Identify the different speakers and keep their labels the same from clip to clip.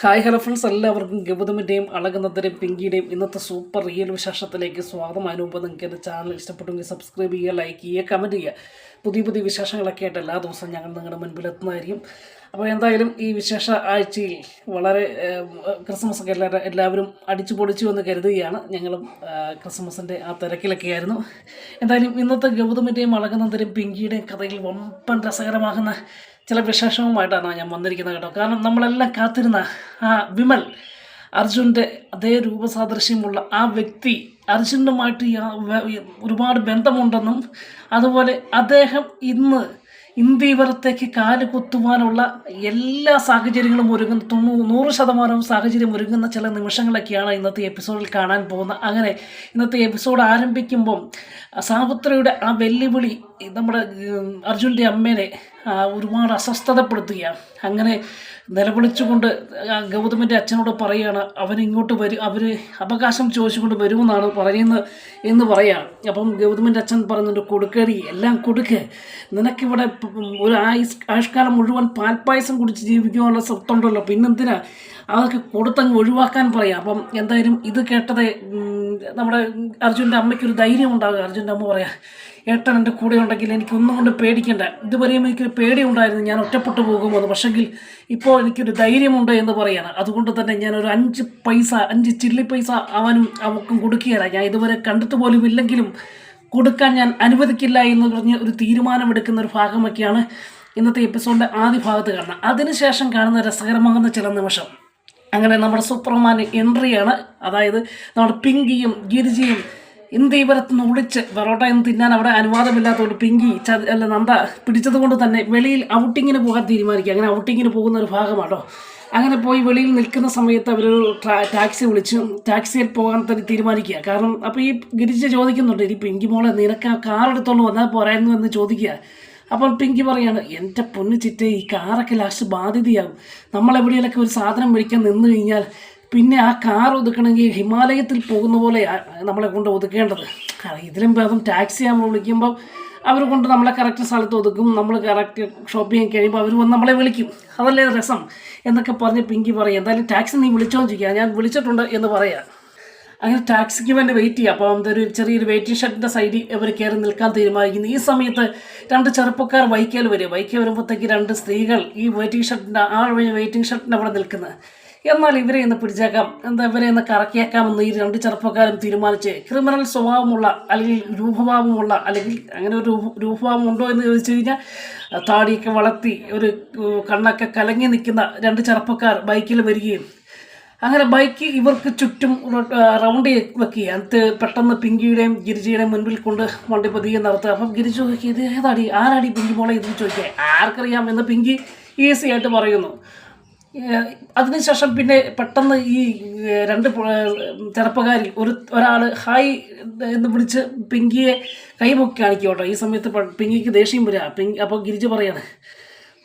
Speaker 1: Hi hello friends. എല്ലാവർക്കും ഗൗതമിന്റെയും അളകുന്നതിന്റെയും പിങ്കിയുടെയും ഇന്നത്തെ super real വിശേഷത്തിലേക്ക് സ്വാഗതം. അനുഭവം നിങ്ങൾക്ക് എന്റെ ചാനൽ ഇഷ്ടപ്പെട്ടെങ്കിൽ സബ്സ്ക്രൈബ് ചെയ്യുക ലൈക്ക് ചെയ്യുക കമന്റ് ചെയ്യുക. പുതിയ പുതിയ വിശേഷങ്ങളൊക്കെ ആയിട്ട് എല്ലാ ദിവസവും ഞങ്ങൾ നിങ്ങളുടെ മുൻപിൽ എത്തുന്നതായിരിക്കും. അപ്പോൾ എന്തായാലും ഈ വിശേഷ ആഴ്ചയിൽ വളരെ ക്രിസ്മസ് ഒക്കെ എല്ലാവരും എല്ലാവരും അടിച്ചു പൊളിച്ചു എന്ന് കരുതുകയാണ്. ഞങ്ങളും ക്രിസ്മസിന്റെ ആ തിരക്കിലൊക്കെ ആയിരുന്നു. എന്തായാലും ഇന്നത്തെ ഗൗതമിന്റെയും അളകുന്നതിന്റെയും പിങ്കിയുടെയും കഥയിൽ വമ്പൻ രസകരമാകുന്ന ചില വിശേഷവുമായിട്ടാണ് ഞാൻ വന്നിരിക്കുന്നത് കേട്ടോ. കാരണം നമ്മളെല്ലാം കാത്തിരുന്ന ആ വിമൽ അർജുന്റെ അതേ രൂപസാദൃശ്യമുള്ള ആ വ്യക്തി അർജുനുമായിട്ട് ഒരുപാട് ബന്ധമുണ്ടെന്നും അതുപോലെ അദ്ദേഹം ഇന്ന് ഇന്ത്യവരത്തേക്ക് കാൽ കുത്തുവാനുള്ള എല്ലാ സാഹചര്യങ്ങളും ഒരുങ്ങുന്ന തൊണ്ണൂ നൂറ് ശതമാനവും സാഹചര്യം ഒരുങ്ങുന്ന ചില നിമിഷങ്ങളൊക്കെയാണ് ഇന്നത്തെ എപ്പിസോഡിൽ കാണാൻ പോകുന്നത്. അങ്ങനെ ഇന്നത്തെ എപ്പിസോഡ് ആരംഭിക്കുമ്പം സാവിത്രിയുടെ ആ വെല്ലുവിളി നമ്മുടെ അർജുന്റെ അമ്മേനെ ഒരുപാട് അസ്വസ്ഥതപ്പെടുത്തുകയാണ്. അങ്ങനെ നിലവിളിച്ചുകൊണ്ട് ഗൗതമന്റെ അച്ഛനോട് പറയുകയാണ് അവനിങ്ങോട്ട് വരും അവർ അവകാശം ചോദിച്ചുകൊണ്ട് വരുമെന്നാണ് പറയുന്നത് എന്ന് പറയാണ് അപ്പം ഗൗതമന്റെ അച്ഛൻ പറയുന്നുണ്ട് കൊടുക്കടി എല്ലാം കൊടുക്ക്. നിനക്കിവിടെ ഒരു ആയുഷ് ആയുഷ്കാലം മുഴുവൻ പാൽപ്പായസം കുടിച്ച് ജീവിക്കുവാനുള്ള സ്വത്തുണ്ടല്ലോ. പിന്നെന്തിനാ? അതൊക്കെ കൊടുത്തങ്ങ് ഒഴിവാക്കാൻ പറയാം. അപ്പം എന്തായാലും ഇത് കേട്ടത് നമ്മുടെ അർജുന്റെ അമ്മയ്ക്കൊരു ധൈര്യം ഉണ്ടാകുക അർജുന്റെ അമ്മ പറയാം ഏട്ടൻ എന്റെ കൂടെ ഉണ്ടെങ്കിൽ എനിക്ക് ഒന്നും കൊണ്ട് പേടിക്കണ്ട. ഇതുവരെയും എനിക്കൊരു പേടി ഉണ്ടായിരുന്നു. ഞാൻ ഒറ്റപ്പെട്ടു പോകുമെന്ന്. പക്ഷെങ്കിൽ ഇപ്പോൾ എനിക്കൊരു ധൈര്യമുണ്ട് എന്ന് പറയാണ്. അതുകൊണ്ട് തന്നെ ഞാൻ ഒരു അഞ്ച് പൈസ അഞ്ച് ചില്ലി പൈസ അവനും അവക്കും കൊടുക്കുകയില്ല ഞാൻ ഇതുവരെ കണ്ടിട്ട് പോലും ഇല്ലെങ്കിലും കൊടുക്കാൻ ഞാൻ അനുവദിക്കില്ല എന്ന് പറഞ്ഞ് ഒരു തീരുമാനമെടുക്കുന്ന ഒരു ഭാഗമൊക്കെയാണ് ഇന്നത്തെ എപ്പിസോഡിന്റെ ആദ്യ ഭാഗത്ത് കാണുന്നത്. അതിനുശേഷം കാണുന്ന രസകരമാകുന്ന ചില നിമിഷം. അങ്ങനെ നമ്മുടെ സൂപ്പർമാൻ എൻട്രിയാണ്. അതായത് നമ്മുടെ പിങ്കിയും ഗിരിജിയും ഇന്ത്യ നിന്ന് ഒളിച്ച് പൊറോട്ടയൊന്നും തിന്നാൻ അവിടെ അനുവാദമില്ലാത്തതുകൊണ്ട് പിങ്കി അല്ല നന്ദ പിടിച്ചത് കൊണ്ട് തന്നെ വെളിയിൽ ഔട്ടിങ്ങിന് പോകാൻ തീരുമാനിക്കുക. അങ്ങനെ ഔട്ടിങ്ങിന് പോകുന്ന ഒരു ഭാഗമാണോ? അങ്ങനെ പോയി വെളിയിൽ നിൽക്കുന്ന സമയത്ത് അവർ ടാക്സി വിളിച്ചു ടാക്സിയിൽ പോകാൻ തന്നെ തീരുമാനിക്കുക. കാരണം അപ്പോൾ ഈ ഗിരിജ ചോദിക്കുന്നുണ്ട് ഇനി പിങ്കി മോളെ നിനക്ക് ആ കാർ എടുത്തോണ്ട് വന്നാൽ പോരായിരുന്നു എന്ന് ചോദിക്കുക. അപ്പം പിങ്കി പറയാണ് എന്റെ പൊന്നു ചിറ്റേ ഈ കാറൊക്കെ ലാസ്റ്റ് ബാധ്യതയാകും. എവിടെയെങ്കിലൊക്കെ ഒരു സാധനം മേടിക്കാൻ നിന്ന് കഴിഞ്ഞാൽ പിന്നെ ആ കാർ ഒതുക്കണമെങ്കിൽ ഹിമാലയത്തിൽ പോകുന്ന പോലെ നമ്മളെ കൊണ്ട് ഒതുക്കേണ്ടത്. ഇതിലും ഭേദം ടാക്സി ആകുമ്പോൾ വിളിക്കുമ്പോൾ അവർ കൊണ്ട് നമ്മളെ കറക്റ്റ് സ്ഥലത്ത് ഒതുക്കും നമ്മൾ കറക്റ്റ് ഷോപ്പ് ചെയ്യാൻ കഴിയുമ്പോൾ അവർ വന്ന് നമ്മളെ വിളിക്കും. അതല്ലേ രസം? എന്നൊക്കെ പറഞ്ഞ് പിങ്കി പറയും. എന്തായാലും ടാക്സി നീ വിളിച്ചോ ചോദിക്കുക ഞാൻ വിളിച്ചിട്ടുണ്ട് എന്ന് പറയാം. അങ്ങനെ ടാക്സിക്ക് വേണ്ടി വെയിറ്റ് ചെയ്യുക അപ്പോൾ എന്തൊരു ചെറിയൊരു വെയിറ്റിംഗ് ഷെഡിന്റെ സൈഡിൽ ഇവർ കയറി നിൽക്കാൻ തീരുമാനിക്കുന്നു. ഈ സമയത്ത് രണ്ട് ചെറുപ്പക്കാർ വൈക്കേൽ വരും. വൈക്കൽ വരുമ്പോഴത്തേക്ക് രണ്ട് സ്ത്രീകൾ ഈ വെയിറ്റിംഗ് ഷെഡിന്റെ ആ വെയിറ്റിംഗ് ഷെഡിന്റെ അവിടെ നിൽക്കുന്നത് എന്നാൽ ഇവരെ ഇന്ന് പിടിച്ചേക്കാം. എന്താ ഇവരെ ഇന്ന് കറക്കിയേക്കാമെന്ന് ഈ രണ്ട് ചെറുപ്പക്കാരും തീരുമാനിച്ച് ക്രിമിനൽ സ്വഭാവമുള്ള അല്ലെങ്കിൽ രൂപഭാവമുള്ള അല്ലെങ്കിൽ അങ്ങനെ ഒരു രൂപ- രൂപഭാവം ഉണ്ടോ എന്ന് ചോദിച്ചു കഴിഞ്ഞാൽ താടിയൊക്കെ വളർത്തി ഒരു കണ്ണൊക്കെ കലങ്ങി നിൽക്കുന്ന രണ്ട് ചെറുപ്പക്കാർ ബൈക്കിൽ വരികയും അങ്ങനെ ബൈക്ക് ഇവർക്ക് ചുറ്റും റൗണ്ട് വെക്കുക എന്നിട്ട് പെട്ടെന്ന് പിങ്കിയുടെയും ഗിരിജയുടെയും മുൻപിൽ കൊണ്ട് വണ്ടി പതിയെ നടത്തുക. അപ്പം ഗിരിജ ചോദിക്കുക ഇത് ഏതാടി? ആരാടി പിങ്കി മോളെ? ഇത് ചോദിക്കുക. ആർക്കറിയാം എന്ന് പിങ്കി ഈസി ആയിട്ട് പറയുന്നു. അതിനുശേഷം പിന്നെ പെട്ടെന്ന് ഈ രണ്ട് ചെറുപ്പക്കാരിൽ ഒരു ഒരാൾ ഹായ് എന്ന് വിളിച്ച് പിങ്കിയെ കൈപൊക്കി കാണിക്കോട്ടോ കേട്ടോ. ഈ സമയത്ത് പിങ്കിക്ക് ദേഷ്യം വരിക. പിങ്കി അപ്പോൾ ഗിരിജ് പറയാണ്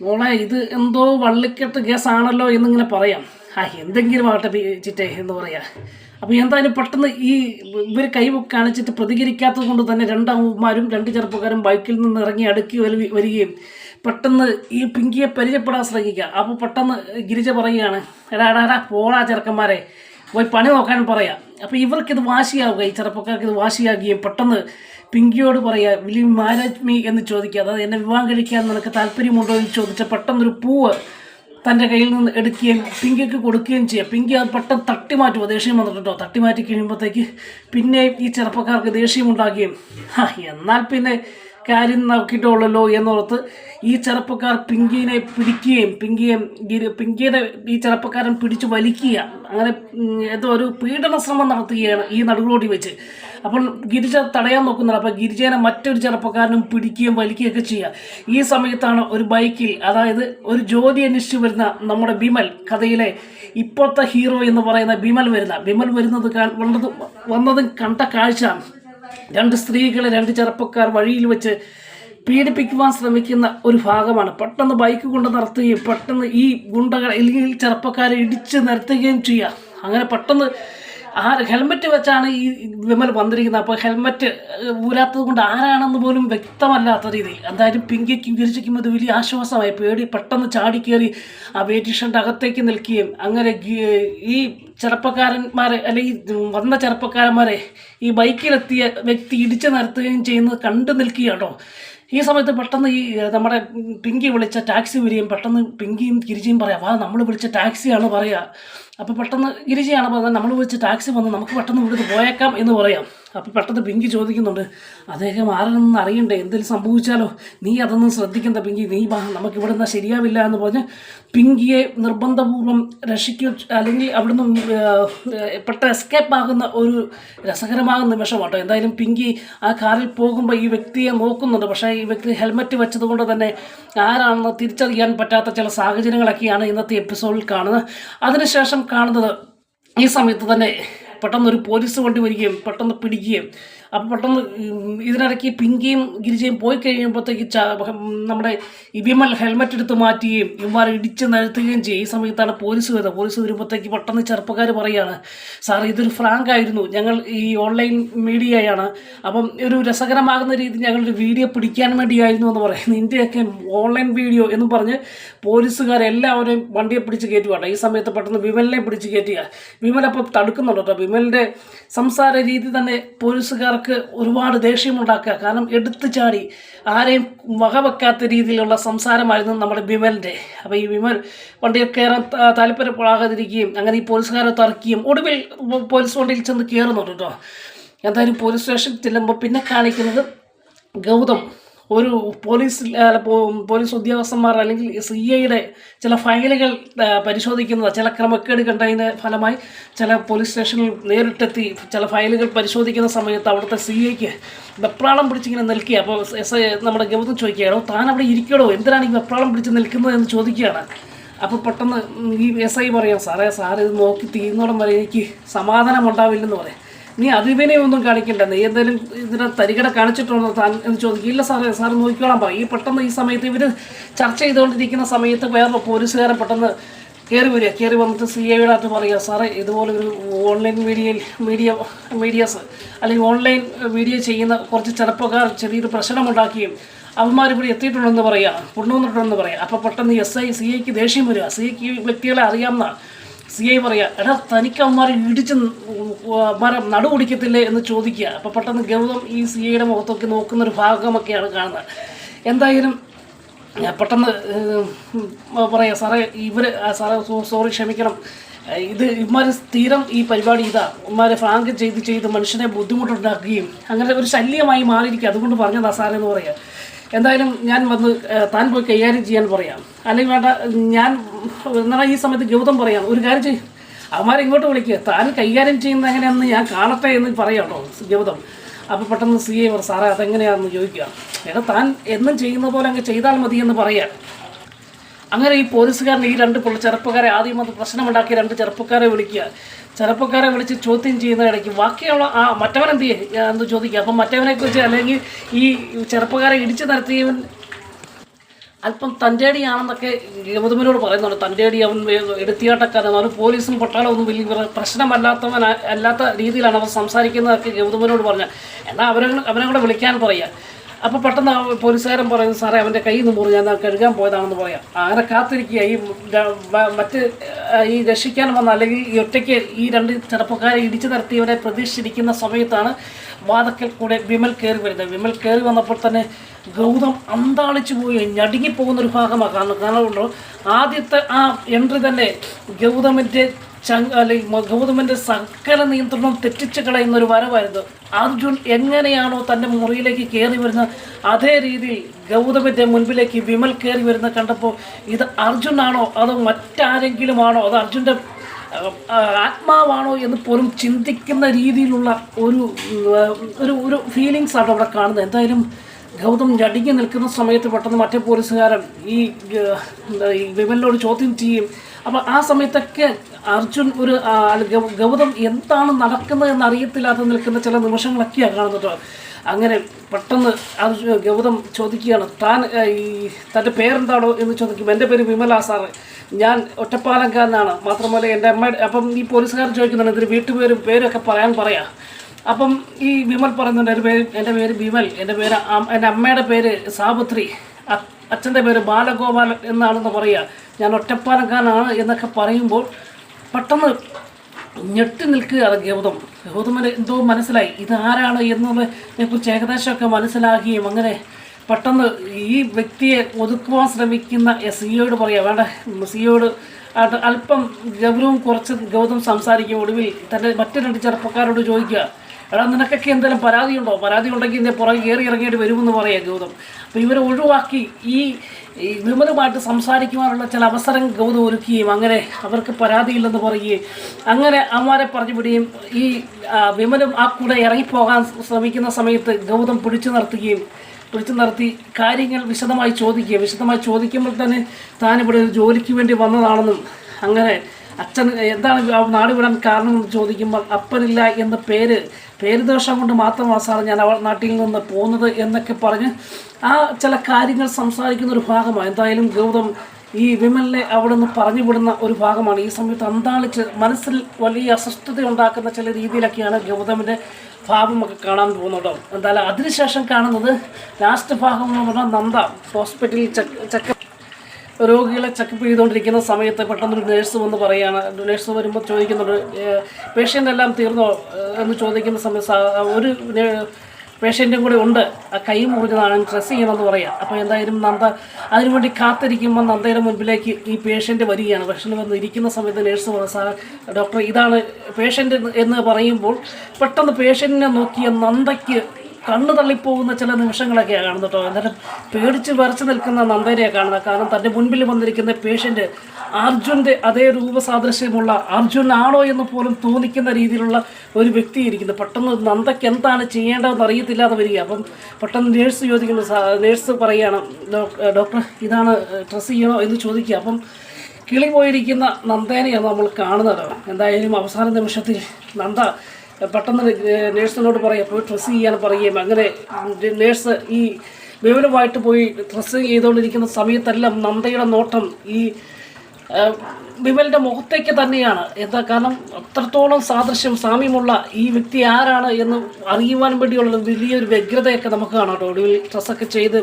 Speaker 1: മോളെ ഇത് എന്തോ വള്ളിക്കെട്ട് ഗ്യാസ് ആണല്ലോ എന്നിങ്ങനെ പറയാം. ആ എന്തെങ്കിലും ആവട്ടെ ചിറ്റേ എന്ന് പറയാ. അപ്പോൾ എന്തായാലും പെട്ടെന്ന് ഈ ഇവർ കൈ കാണിച്ചിട്ട് പ്രതികരിക്കാത്തത് കൊണ്ട് തന്നെ രണ്ടമ്മമാരും രണ്ട് ചെറുപ്പക്കാരും ബൈക്കിൽ നിന്ന് ഇറങ്ങി അടുക്കി വരികയും പെട്ടെന്ന് ഈ പിങ്കിയെ പരിചയപ്പെടാൻ ശ്രമിക്കുക. അപ്പോൾ പെട്ടെന്ന് ഗിരിജ പറയുകയാണ് എടാ എടാ പോടാ ചെറുക്കന്മാരെ പോയി പണി നോക്കാൻ പറയാം. അപ്പോൾ ഇവർക്കിത് വാശിയാവുക ഈ ചെറുപ്പക്കാർക്ക് ഇത് വാശിയാകുകയും പെട്ടെന്ന് പിങ്കിയോട് പറയുക വിലി യു മാരേജ് എന്ന് ചോദിക്കുക. അതായത് എന്നെ വിവാഹം കഴിക്കാൻ നിനക്ക് താല്പര്യമുണ്ടോ? എന്ന് ചോദിച്ചാൽ പെട്ടെന്നൊരു പൂവ് തന്റെ കയ്യിൽ നിന്ന് എടുക്കുകയും പിങ്കിക്ക് കൊടുക്കുകയും ചെയ്യുക. പിങ്കി അത് പെട്ടെന്ന് തട്ടി മാറ്റുമോ ദേഷ്യം വന്നിട്ടോ തട്ടി മാറ്റി കഴിയുമ്പോഴത്തേക്ക് പിന്നെയും ഈ ചെറുപ്പക്കാർക്ക് ദേഷ്യം ഉണ്ടാക്കുകയും എന്നാൽ പിന്നെ കാര്യം നോക്കിയിട്ടുള്ളല്ലോ എന്നോർത്ത് ഈ ചെറുപ്പക്കാർ പിങ്കിനെ പിടിക്കുകയും പിങ്കിയെ പിങ്കിയുടെ ഈ ചെറുപ്പക്കാരൻ പിടിച്ചു വലിക്കുക. അങ്ങനെ എന്തോ ഒരു പീഡന ശ്രമം നടത്തുകയാണ് ഈ നടുകളോടി വെച്ച്. അപ്പോൾ ഗിരിജ തടയാൻ നോക്കുന്നുണ്ട് അപ്പോൾ ഗിരിജേനെ മറ്റൊരു ചെറുപ്പക്കാരനും പിടിക്കുകയും വലിക്കുകയൊക്കെ ചെയ്യുക. ഈ സമയത്താണ് ഒരു ബൈക്കിൽ അതായത് ഒരു ജോലി അന്വേഷിച്ച് വരുന്ന നമ്മുടെ ബിമൽ കഥയിലെ ഇപ്പോഴത്തെ ഹീറോ എന്ന് പറയുന്ന ബിമൽ വരുന്ന. ബിമൽ വരുന്നത് വന്നത് വന്നതും കണ്ട കാഴ്ച. രണ്ട് സ്ത്രീകളെ രണ്ട് ചെറുപ്പക്കാർ വഴിയിൽ വെച്ച് പീഡിപ്പിക്കുവാൻ ശ്രമിക്കുന്ന ഒരു ഭാഗമാണ്. പെട്ടെന്ന് ബൈക്ക് കൊണ്ട് നിർത്തുകയും പെട്ടെന്ന് ഈ ഗുണ്ടകൾ അല്ലെങ്കിൽ ചെറുപ്പക്കാരെ ഇടിച്ച് നിർത്തുകയും ചെയ്യുക. അങ്ങനെ പെട്ടെന്ന് ആ ഹെൽമെറ്റ് വെച്ചാണ് ഈ വിമൽ വന്നിരിക്കുന്നത്. അപ്പോൾ ഹെൽമെറ്റ് ഊരാത്തത് കൊണ്ട് ആരാണെന്ന് പോലും വ്യക്തമല്ലാത്ത രീതിയിൽ എന്തായാലും പിങ്കിക്കും ഗിരിജയ്ക്കും അത് വലിയ ആശ്വാസമായി. പേടി പെട്ടെന്ന് ചാടിക്കേറി ആ വെയിറ്റ് അകത്തേക്ക് നിൽക്കുകയും അങ്ങനെ ഈ ചെറുപ്പക്കാരന്മാരെ അല്ലെങ്കിൽ വന്ന ചെറുപ്പക്കാരന്മാരെ ഈ ബൈക്കിലെത്തിയ വ്യക്തി ഇടിച്ചു നിർത്തുകയും ചെയ്യുന്നത് കണ്ടു നിൽക്കുകയാണോ? ഈ സമയത്ത് പെട്ടെന്ന് ഈ നമ്മുടെ പിങ്കി വിളിച്ച ടാക്സി വരികയും പെട്ടെന്ന് പിങ്കിയും ഗിരിജയും പറയാം വാ നമ്മൾ വിളിച്ച ടാക്സിയാണ് പറയുക അപ്പോൾ പെട്ടെന്ന് ഗിരിജയാണ് പറയുന്നത് നമ്മൾ വിളിച്ച ടാക്സി വന്ന് നമുക്ക് പെട്ടെന്ന് ഇവിടുന്ന് പോയേക്കാം എന്ന് പറയാം. അപ്പോൾ പെട്ടെന്ന് പിങ്കി ചോദിക്കുന്നുണ്ട് അദ്ദേഹം ആരെന്ന് അറിയണ്ടേ? എന്തെങ്കിലും സംഭവിച്ചാലോ? നീ അതൊന്നും ശ്രദ്ധിക്കണ്ട പിങ്കി. നീ വാ നമുക്ക് ഇവിടെ നിന്നാൽ ശരിയാവില്ല എന്ന് പറഞ്ഞ് പിങ്കിയെ നിർബന്ധപൂർവം രക്ഷിക്കു അല്ലെങ്കിൽ അവിടുന്ന് പെട്ടെന്ന് എസ്കേപ്പ് ആകുന്ന ഒരു രസകരമാകുന്ന നിമിഷം കേട്ടോ എന്തായാലും പിങ്കി ആ കാറിൽ പോകുമ്പോൾ ഈ വ്യക്തിയെ നോക്കുന്നുണ്ട്. പക്ഷേ ഈ വ്യക്തി ഹെൽമറ്റ് വെച്ചത് കൊണ്ട് തന്നെ ആരാണെന്ന് തിരിച്ചറിയാൻ പറ്റാത്ത ചില സാഹചര്യങ്ങളൊക്കെയാണ് ഇന്നത്തെ എപ്പിസോഡിൽ കാണുന്നത്. അതിനുശേഷം കാണുന്നത് ഈ സമയത്ത് തന്നെ പെട്ടെന്ന് ഒരു പോലീസ് വണ്ടി വരികയും പെട്ടെന്ന് പിടിക്കുകയും അപ്പോൾ പെട്ടെന്ന് ഇതിനിടയ്ക്ക് പിങ്കിയും ഗിരിജയും പോയി കഴിയുമ്പോഴത്തേക്ക് നമ്മുടെ വിമൽ ഹെൽമെറ്റ് എടുത്ത് മാറ്റുകയും ഇവന്മാരെ ഇടിച്ച് നിരത്തുകയും ചെയ്യും. ഈ സമയത്താണ് പോലീസ് വരുന്നത്. പോലീസ് വരുമ്പോഴത്തേക്ക് പെട്ടെന്ന് ചെറുപ്പക്കാർ പറയുകയാണ് സാർ ഇതൊരു ഫ്രാങ്ക് ആയിരുന്നു. ഞങ്ങൾ ഈ ഓൺലൈൻ മീഡിയയാണ്. അപ്പം ഒരു രസകരമാകുന്ന രീതിയിൽ ഞങ്ങളൊരു വീഡിയോ പിടിക്കാൻ വേണ്ടിയായിരുന്നു എന്ന് പറയും നിന്റെയൊക്കെ ഓൺലൈൻ വീഡിയോ എന്ന് പറഞ്ഞ് പോലീസുകാരെല്ലാവരെയും വണ്ടിയെ പിടിച്ച് കയറ്റുവാണ്. ഈ സമയത്ത് പെട്ടെന്ന് വിമലിനെ പിടിച്ച് കയറ്റുക വിമൽ അപ്പം തടുക്കുന്നുണ്ട് കേട്ടോ. വിമലിന്റെ സംസാര രീതി തന്നെ പോലീസുകാർക്ക് ഒരുപാട് ദേഷ്യമുണ്ടാക്കുക. കാരണം എടുത്തു ചാടി ആരെയും വകവെക്കാത്ത രീതിയിലുള്ള സംസാരമായിരുന്നു നമ്മുടെ വിമലിന്റെ. അപ്പോൾ ഈ വിമൽ വണ്ടിയിൽ കയറാൻ താല്പര്യപ്പെടാതിരിക്കുകയും അങ്ങനെ ഈ പോലീസുകാരെ തറക്കുകയും ഒടുവിൽ പോലീസ് വണ്ടിയിൽ ചെന്ന് കയറുന്നുണ്ട് കേട്ടോ. എന്തായാലും പോലീസ് സ്റ്റേഷൻ ചെല്ലുമ്പോൾ പിന്നെ കാണിക്കുന്നത് ഗൗതം. ഒരു പോലീസ് പോലീസ് ഉദ്യോഗസ്ഥന്മാർ അല്ലെങ്കിൽ സി ഐയുടെ ചില ഫയലുകൾ പരിശോധിക്കുന്നത് ചില ക്രമക്കേട് കണ്ടതിന് ഫലമായി ചില പോലീസ് സ്റ്റേഷനിൽ നേരിട്ടെത്തി ചില ഫയലുകൾ പരിശോധിക്കുന്ന സമയത്ത് അവിടുത്തെ സി ഐക്ക് വെപ്രാളം പിടിച്ചിങ്ങനെ നിൽക്കുക. അപ്പോൾ എസ് ഐ നമ്മുടെ ഗൗതം ചോദിക്കുകയാണോ താൻ അവിടെ ഇരിക്കണോ? എന്തിനാണ് ഈ വെപ്രാളം പിടിച്ച് നിൽക്കുന്നത്? എന്ന് ചോദിക്കുകയാണ്. അപ്പോൾ പെട്ടെന്ന് ഈ എസ് ഐ പറയാം സാറേ സാർ ഇത് നോക്കി തീരുന്നോടം വരെ എനിക്ക് സമാധാനം ഉണ്ടാവില്ലെന്ന് പറയാം. നീ അതിവിനെയൊന്നും കാണിക്കണ്ട. നീ എന്തെങ്കിലും ഇതിനെ തരികട കാണിച്ചിട്ടുണ്ടോ താൻ എന്ന് ചോദിക്കും. ഇല്ല സാറേ സാർ നോക്കിക്കോളാം. പറയും ഈ പെട്ടെന്ന് ഈ സമയത്ത് ഇവർ ചർച്ച ചെയ്തുകൊണ്ടിരിക്കുന്ന സമയത്ത് വേറെ പോലീസുകാരൻ പെട്ടെന്ന് കയറി വരിക. കയറി വന്നിട്ട് സി ഐയുടെ അകത്ത് പറയുക സാറേ ഇതുപോലെ ഒരു ഓൺലൈൻ മീഡിയയിൽ മീഡിയ മീഡിയസ് അല്ലെങ്കിൽ ഓൺലൈൻ മീഡിയ ചെയ്യുന്ന കുറച്ച് ചെറുപ്പക്കാർ ചെറിയൊരു പ്രശ്നമുണ്ടാക്കുകയും അവന്മാർ ഇവിടെ എത്തിയിട്ടുണ്ടെന്ന് പറയുക കൊണ്ടുവന്നിട്ടുണ്ടെന്ന് പറയാം അപ്പോൾ പെട്ടെന്ന് എസ് ഐ സി ഐക്ക് ദേഷ്യം വരിക. സി ഐക്ക് വ്യക്തികളെ അറിയാവുന്നതാണ് സി ഐ പറയാ എടാ തനിക്ക് അവന്മാരെ ഇടിച്ച് മരം നടു കുടിക്കത്തില്ലേ എന്ന് ചോദിക്കുക. അപ്പോൾ പെട്ടെന്ന് ഗൗതം ഈ സി ഐയുടെ മുഖത്തൊക്കെ നോക്കുന്നൊരു ഭാഗമൊക്കെയാണ് കാണുന്നത്. എന്തായാലും പെട്ടെന്ന് പറയാം സാറേ ഇവർ സാറേ സോറി ക്ഷമിക്കണം. ഇത് ഇമാര് സ്ഥിരം ഈ പരിപാടി ഇതാ. ഇമാരെ ഫ്രാങ്ക് ചെയ്ത് ചെയ്ത് മനുഷ്യനെ ബുദ്ധിമുട്ടുണ്ടാക്കുകയും അങ്ങനെ ഒരു ശല്യമായി മാറിയിരിക്കുക. അതുകൊണ്ട് പറഞ്ഞതാ സാറേ എന്ന് പറയാം. എന്തായാലും ഞാൻ വന്ന് താൻ പോയി കൈകാര്യം ചെയ്യാൻ പറയാം. അല്ലെങ്കിൽ വേണ്ട ഞാൻ എന്നാൽ ഈ സമയത്ത് ഗൗതം പറയാം. ഒരു കാര്യം ചെയ്യും. അവന്മാരെ ഇങ്ങോട്ട് വിളിക്കുക താൻ കൈകാര്യം ചെയ്യുന്നത് എങ്ങനെയാണെന്ന് ഞാൻ കാണട്ടെ എന്ന് പറയാട്ടോ ഗൗതം. അപ്പോൾ പെട്ടെന്ന് സി ഐ പറ സാറേ അതെങ്ങനെയാണെന്ന് ചോദിക്കുക. എടാ താൻ എന്നും ചെയ്യുന്ന പോലെ അങ്ങ് ചെയ്താൽ മതി എന്ന് പറയാം. അങ്ങനെ ഈ പോലീസുകാരൻ ഈ രണ്ട് ചെറുപ്പക്കാരെ ആദ്യം വന്ന് പ്രശ്നമുണ്ടാക്കിയ രണ്ട് ചെറുപ്പക്കാരെ വിളിക്കുക. ചെറുപ്പക്കാരെ വിളിച്ച് ചോദ്യം ചെയ്യുന്ന ഇടയ്ക്ക് ബാക്കിയുള്ള ആ മറ്റവൻ എന്ത് എന്ന് ചോദിക്കുക അപ്പം മറ്റവനെ കുറിച്ച് അല്ലെങ്കിൽ ഈ ചെറുപ്പക്കാരെ ഇടിച്ചു നടത്തിയവൻ അല്പം തന്റെടിയാണെന്നൊക്കെ ഗൗതമനോട് പറയുന്നുണ്ട്. തന്റെടി അവൻ എടുത്തിയാട്ടക്കാരൻ അവൻ പോലീസും ഒന്നും വലിയ പ്ര- പ്രശ്നമല്ലാത്തവൻ അല്ലാത്ത രീതിയിലാണ് അവൻ സംസാരിക്കുന്നതൊക്കെ ഗൗതമനോട് പറഞ്ഞാൽ എന്നാൽ അവരെ അവനെ കൂടെ വിളിക്കാൻ പറയുക അപ്പോൾ പെട്ടെന്ന് പോലീസുകാരൻ പറയുന്നു സാറേ അവന്റെ കയ്യിൽ നിന്ന് ഞാൻ കഴുകാൻ പോയതാണെന്ന് പറയാം. അങ്ങനെ കാത്തിരിക്കുക. ഈ മറ്റ് ഈ രക്ഷിക്കാൻ വന്ന അല്ലെങ്കിൽ ഈ ഒറ്റയ്ക്ക് ഈ രണ്ട് ചെറുപ്പക്കാരെ ഇടിച്ചു നിർത്തിയവരെ പ്രതീക്ഷിച്ചിരിക്കുന്ന സമയത്താണ് വാതക്കൽ കൂടെ വിമൽ കയറി വരുന്നത്. വിമൽ കയറി വന്നപ്പോൾ തന്നെ ഗൗതം അന്താളിച്ചു പോയി. ഞടുങ്ങിപ്പോകുന്ന ഒരു ഭാഗമാണ് കാരണം കാരണം ആദ്യത്തെ ആ എൻട്രി തന്നെ ഗൗതമിന്റെ മ- സകല നിയന്ത്രണം തെറ്റിച്ച് കളയുന്ന ഒരു വരവായിരുന്നു. അർജുൻ എങ്ങനെയാണോ തന്റെ മുറിയിലേക്ക് കയറി വരുന്ന അതേ രീതിയിൽ ഗൗതമിന്റെ മുൻപിലേക്ക് വിമൽ കയറി വരുന്ന കണ്ടപ്പോൾ ഇത് അർജുനാണോ അതോ മറ്റാരെങ്കിലും ആണോ അത് അർജുന്റെ ആത്മാവാണോ എന്ന് പോലും ചിന്തിക്കുന്ന രീതിയിലുള്ള ഒരു ഒരു ഒരു ഫീലിങ്സ് ആണ് അവിടെ കാണുന്നത്. എന്തായാലും ഗൗതം ഞടുങ്ങി നിൽക്കുന്ന സമയത്ത് പെട്ടെന്ന് മറ്റേ പോലീസുകാരൻ ഈ വിമലിനോട് ചോദ്യം ചെയ്യും അപ്പോൾ ആ സമയത്തൊക്കെ അർജുൻ ഒരു ഗൗതം എന്താണ് നടക്കുന്നത് എന്ന് അറിയത്തില്ലാതെ നിൽക്കുന്ന ചില നിമിഷങ്ങളൊക്കെയാണ് കാണുന്നത്. അങ്ങനെ പെട്ടെന്ന് അർജുൻ ഗൗതം ചോദിക്കുകയാണ് താൻ ഈ തന്റെ പേരെന്താണോ എന്ന് ചോദിക്കുമ്പോൾ എന്റെ പേര് വിമല സാറ്. ഞാൻ ഒറ്റപ്പാലംകാരനാണ്. മാത്രമല്ല എന്റെ അമ്മ അപ്പം ഈ പോലീസുകാരൻ ചോദിക്കുന്നുണ്ട് ഇതിന് വീട്ടുപേരും പേരൊക്കെ പറയാൻ പറയാം. അപ്പം ഈ വിമൽ പറയുന്നുണ്ട് എന്റെ പേര് എന്റെ പേര് വിമൽ. എന്റെ പേര് എന്റെ അമ്മയുടെ പേര് സാവിത്രി. അച്ഛന്റെ പേര് ബാലഗോപാലൻ എന്നാണെന്ന് പറയുക. ഞാൻ ഒറ്റപ്പാലക്കാരനാണ് എന്നൊക്കെ പറയുമ്പോൾ പെട്ടെന്ന് ഞെട്ടി നിൽക്കുകയാണ് ഗൗതം. ഗൗതമന് എന്തോ മനസ്സിലായി. ഇതാരാണ് എന്നതിനെ കുറിച്ച് ഏകദേശമൊക്കെ മനസ്സിലാക്കുകയും അങ്ങനെ പെട്ടെന്ന് ഈ വ്യക്തിയെ ഒതുക്കുവാൻ ശ്രമിക്കുന്ന സിയോട് പറയാം. വേണ്ട സിയോട് അല്പം ഗൗരവം കുറച്ച് ഗൗതം സംസാരിക്കും. ഒടുവിൽ തന്റെ മറ്റു രണ്ട് ചെറുപ്പക്കാരോട് ചോദിക്കുക. എടാ നിനക്കൊക്കെ എന്തെങ്കിലും പരാതിയുണ്ടോ? പരാതി ഉണ്ടെങ്കിൽ ഇതിന്റെ പുറകെ കയറി ഇറങ്ങിയിട്ട് വരുമെന്ന് പറയാം ഗൗതം. അപ്പോൾ ഇവരെ ഒഴിവാക്കി ഈ ഈ വിമലുമായിട്ട് സംസാരിക്കുവാനുള്ള ചില അവസരം ഗൗതം ഒരുക്കുകയും അങ്ങനെ അവർക്ക് പരാതിയില്ലെന്ന് പറയുകയും അങ്ങനെ അവന്മാരെ പറഞ്ഞു വിടുകയും ഈ വിമലും ആ കൂടെ ഇറങ്ങിപ്പോകാൻ ശ്രമിക്കുന്ന സമയത്ത് ഗൗതം പിടിച്ചു നിർത്തുകയും പിടിച്ചു നിർത്തി കാര്യങ്ങൾ വിശദമായി ചോദിക്കുക വിശദമായി ചോദിക്കുമ്പോൾ തന്നെ താനിവിടെ ഒരു ജോലിക്ക് വേണ്ടി വന്നതാണെന്നും അങ്ങനെ അച്ഛൻ എന്താണ് നാട് വിടാൻ കാരണമെന്ന് ചോദിക്കുമ്പോൾ അപ്പനില്ല എന്ന പേര് പേര് ദോഷം കൊണ്ട് മാത്രമാണ് സാർ ഞാൻ അവൾ നാട്ടിൽ നിന്ന് പോകുന്നത് എന്നൊക്കെ പറഞ്ഞ് ആ ചില കാര്യങ്ങൾ സംസാരിക്കുന്ന ഒരു ഭാഗമാണ്. എന്തായാലും ഗൗതം ഈ വിമലിനെ അവിടെ നിന്ന് പറഞ്ഞു വിടുന്ന ഒരു ഭാഗമാണ്. ഈ സമയത്ത് അന്താളിച്ച് മനസ്സിൽ വലിയ അസ്വസ്ഥത ഉണ്ടാക്കുന്ന ചില രീതിയിലൊക്കെയാണ് ഗൗതമിന്റെ ഭാവമൊക്കെ കാണാൻ പോകുന്നുണ്ടോ എന്തായാലും അതിനുശേഷം കാണുന്നത് ലാസ്റ്റ് ഭാഗം എന്ന് പറഞ്ഞാൽ നന്ദ. ഹോസ്പിറ്റലിൽ ചെക്ക് രോഗികളെ ചെക്കപ്പ് ചെയ്തുകൊണ്ടിരിക്കുന്ന സമയത്ത് പെട്ടെന്ന് ഒരു നേഴ്സ് വന്ന് പറയുകയാണ് നേഴ്സ് വരുമ്പോൾ ചോദിക്കുന്നുണ്ട് പേഷ്യന്റ് എല്ലാം തീർന്നോ? എന്ന് ചോദിക്കുന്ന സമയത്ത് ഒരു പേഷ്യന്റും കൂടെ ഉണ്ട്. ആ കൈ മുറിഞ്ഞതാണ് ഡ്രസ്സ് ചെയ്യണമെന്ന് പറയാം. അപ്പോൾ എന്തായാലും നന്ദ അതിനുവേണ്ടി കാത്തിരിക്കുമ്പോൾ നന്ദയുടെ മുൻപിലേക്ക് ഈ പേഷ്യന്റ് വരികയാണ്. പേഷ്യന്റ് വന്ന് ഇരിക്കുന്ന സമയത്ത് നേഴ്സ് പറഞ്ഞു സാർ ഡോക്ടർ ഇതാണ് പേഷ്യന്റ് എന്ന് പറയുമ്പോൾ പെട്ടെന്ന് പേഷ്യന്റിനെ നോക്കിയ നന്ദയ്ക്ക് കണ്ണു തള്ളിപ്പോകുന്ന ചില നിമിഷങ്ങളൊക്കെയാണ് കാണുന്നത് കേട്ടോ. അന്നേരം പേടിച്ച് വരച്ചു നിൽക്കുന്ന നന്ദനെയാണ് കാണുന്നത്. കാരണം തന്റെ മുൻപിൽ വന്നിരിക്കുന്ന പേഷ്യന്റ് അർജുന്റെ അതേ രൂപസാദൃശ്യമുള്ള അർജുൻ ആണോ എന്ന് പോലും തോന്നിക്കുന്ന രീതിയിലുള്ള ഒരു വ്യക്തി ഇരിക്കുന്നത് പെട്ടെന്ന് നന്ദയ്ക്ക് എന്താണ് ചെയ്യേണ്ടതെന്ന് അറിയത്തില്ലാതെ വരിക അപ്പം പെട്ടെന്ന് നേഴ്സ് ചോദിക്കുന്നു നേഴ്സ് പറയുകയാണ് ഡോക്ടർ ഇതാണ് ഡ്രസ്സ് ചെയ്യണോ എന്ന് ചോദിക്കുക. അപ്പം കിളി പോയിരിക്കുന്ന നന്ദേനെയാണ് നമ്മൾ കാണുന്നത് എന്തായാലും അവസാന നിമിഷത്തിൽ നന്ദ പെട്ടെന്ന് നേഴ്സിനോട് പറയുക പോയി ഡ്രസ്സ് ചെയ്യാൻ പറയുകയും അങ്ങനെ നേഴ്സ് ഈ വിവരമായിട്ട് പോയി ഡ്രസ്സ് ചെയ്തുകൊണ്ടിരിക്കുന്ന സമയത്തെല്ലാം നന്ദയുടെ നോട്ടം ഈ വിമലിന്റെ മുഖത്തേക്ക് തന്നെയാണ്. എന്താ കാരണം അത്രത്തോളം സാദൃശ്യം സാമ്യമുള്ള ഈ വ്യക്തി ആരാണ് എന്ന് അറിയുവാൻ വേണ്ടിയുള്ള വലിയൊരു വ്യഗ്രതയൊക്കെ നമുക്ക് കാണാം കേട്ടോ. ഒടുവിൽ ഡ്രസ്സൊക്കെ ചെയ്ത്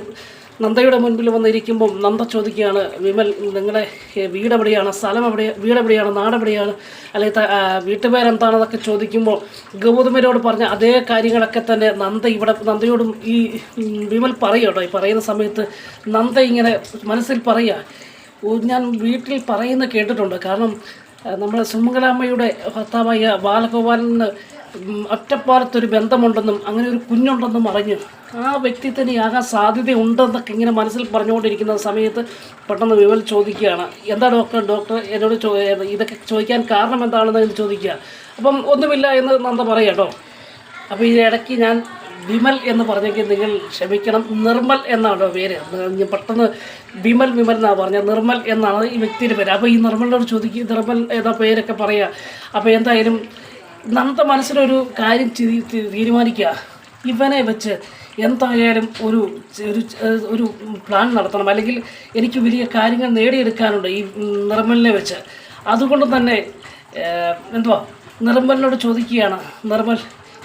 Speaker 1: നന്ദയുടെ മുൻപിൽ വന്നിരിക്കുമ്പം നന്ദ ചോദിക്കുകയാണ് വിമൽ നിങ്ങളുടെ വീടെവിടെയാണ് സ്ഥലം എവിടെ വീട് എവിടെയാണ് നാട് എവിടെയാണ് അല്ലെങ്കിൽ വീട്ടുപേരെന്താണെന്നൊക്കെ ചോദിക്കുമ്പോൾ ഗൗതമരോട് പറഞ്ഞ അതേ കാര്യങ്ങളൊക്കെ തന്നെ നന്ദ ഇവിടെ നന്ദയോടും ഈ വിമൽ പറയും ഈ പറയുന്ന സമയത്ത് നന്ദ ഇങ്ങനെ മനസ്സിൽ പറയുക ഞാൻ വീട്ടിൽ പറയുന്ന കേട്ടിട്ടുണ്ട്. കാരണം നമ്മുടെ സുമംഗലാമ്മയുടെ ഭർത്താവായ ബാലഗോപാലന് ഒറ്റപ്പാലത്തൊരു ബന്ധമുണ്ടെന്നും അങ്ങനെ ഒരു കുഞ്ഞുണ്ടെന്നും അറിഞ്ഞ് ആ വ്യക്തി തന്നെയാകാൻ സാധ്യതയുണ്ടെന്നൊക്കെ ഇങ്ങനെ മനസ്സിൽ പറഞ്ഞുകൊണ്ടിരിക്കുന്ന സമയത്ത് പെട്ടെന്ന് വിവൽ ചോദിക്കുകയാണ്. എന്താ ഡോക്ടർ? ഡോക്ടർ എന്നോട് ചോ ഇതൊക്കെ ചോദിക്കാൻ കാരണം എന്താണെന്ന് എന്ന് ചോദിക്കുക. അപ്പം ഒന്നുമില്ല എന്ന് നന്ദ പറയട്ടോ അപ്പോൾ ഈ ഇടയ്ക്ക് ഞാൻ വിമൽ എന്ന് പറഞ്ഞെങ്കിൽ നിങ്ങൾ ക്ഷമിക്കണം. നിർമ്മൽ എന്നാണോ പേര്? പെട്ടെന്ന് വിമൽ വിമൽ എന്നാണ് പറഞ്ഞത്? നിർമ്മൽ എന്നാണ് ഈ വ്യക്തിയുടെ പേര്. അപ്പോൾ ഈ നിർമ്മലിനോട് ചോദിക്കും നിർമ്മൽ എന്ന പേരൊക്കെ പറയുക അപ്പോൾ എന്തായാലും നന്ദ മനസ്സിലൊരു കാര്യം തീരുമാനിക്കുക. ഇവനെ വെച്ച് എന്തായാലും ഒരു ഒരു പ്ലാൻ നടത്തണം. അല്ലെങ്കിൽ എനിക്ക് വലിയ കാര്യങ്ങൾ നേടിയെടുക്കാനുണ്ട് ഈ നിർമ്മലിനെ വെച്ച്. അതുകൊണ്ട് തന്നെ എന്തുവാ? നിർമ്മലിനോട് ചോദിക്കുകയാണ് നിർമ്മൽ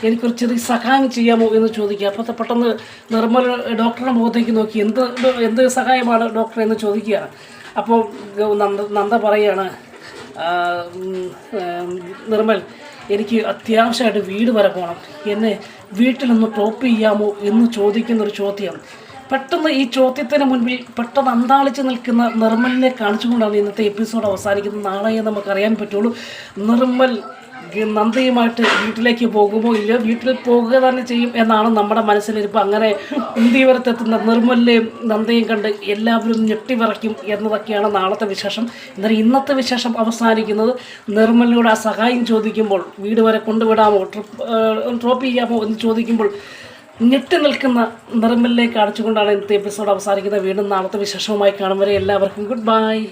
Speaker 1: എനിക്കൊരു ചെറിയ സഹായം ചെയ്യാമോ? എന്ന് ചോദിക്കുക. അപ്പോൾ പെട്ടെന്ന് നിർമ്മൽ ഡോക്ടറുടെ മുഖത്തേക്ക് നോക്കി എന്ത് എന്ത് സഹായമാണ് ഡോക്ടർ എന്ന് ചോദിക്കുകയാണ് അപ്പോൾ നന്ദ നന്ദ പറയുകയാണ് "ആ, ഉം, ഉം, നിർമ്മൽ എനിക്ക് അത്യാവശ്യമായിട്ട് വീട് വരെ പോകണം എന്നെ വീട്ടിലൊന്ന് ടോപ്പ് ചെയ്യാമോ എന്ന് ചോദിക്കുന്ന ഒരു ചോദ്യം. പെട്ടെന്ന് ഈ ചോദ്യത്തിന് മുൻപിൽ പെട്ടെന്ന് അന്താളിച്ച് നിൽക്കുന്ന നിർമ്മലിനെ കാണിച്ചുകൊണ്ടാണ് ഇന്നത്തെ എപ്പിസോഡ് അവസാനിക്കുന്നത്. നാളെ നമുക്കറിയാൻ പറ്റുള്ളൂ. നിർമ്മൽ നന്ദയുമായിട്ട് വീട്ടിലേക്ക് പോകുമോ ഇല്ലയോ? വീട്ടിൽ പോകുക തന്നെ ചെയ്യും എന്നാണ് നമ്മുടെ മനസ്സിലിരിപ്പ്. അങ്ങനെ ഇന്ത്യവരത്തെത്തുന്ന നിർമ്മലിനെയും നന്ദയും കണ്ട് എല്ലാവരും ഞെട്ടിവിറയ്ക്കും എന്നതൊക്കെയാണ് നാളത്തെ വിശേഷം. എന്നാൽ ഇന്നത്തെ വിശേഷം അവസാനിക്കുന്നത് നിർമ്മലിനോട് ആ സഹായം ചോദിക്കുമ്പോൾ വീട് വരെ കൊണ്ടുവിടാമോ ട്രിപ്പ് ഡ്രോപ്പ് ചെയ്യാമോ എന്ന് ചോദിക്കുമ്പോൾ ഞെട്ടി നിൽക്കുന്ന നിർമ്മലിലേക്ക് അടച്ചുകൊണ്ടാണ് ഇന്നത്തെ എപ്പിസോഡ് അവസാനിക്കുന്നത്. വീണ്ടും നാളത്തെ വിശേഷവുമായി കാണും വരെ എല്ലാവർക്കും ഗുഡ് ബൈ.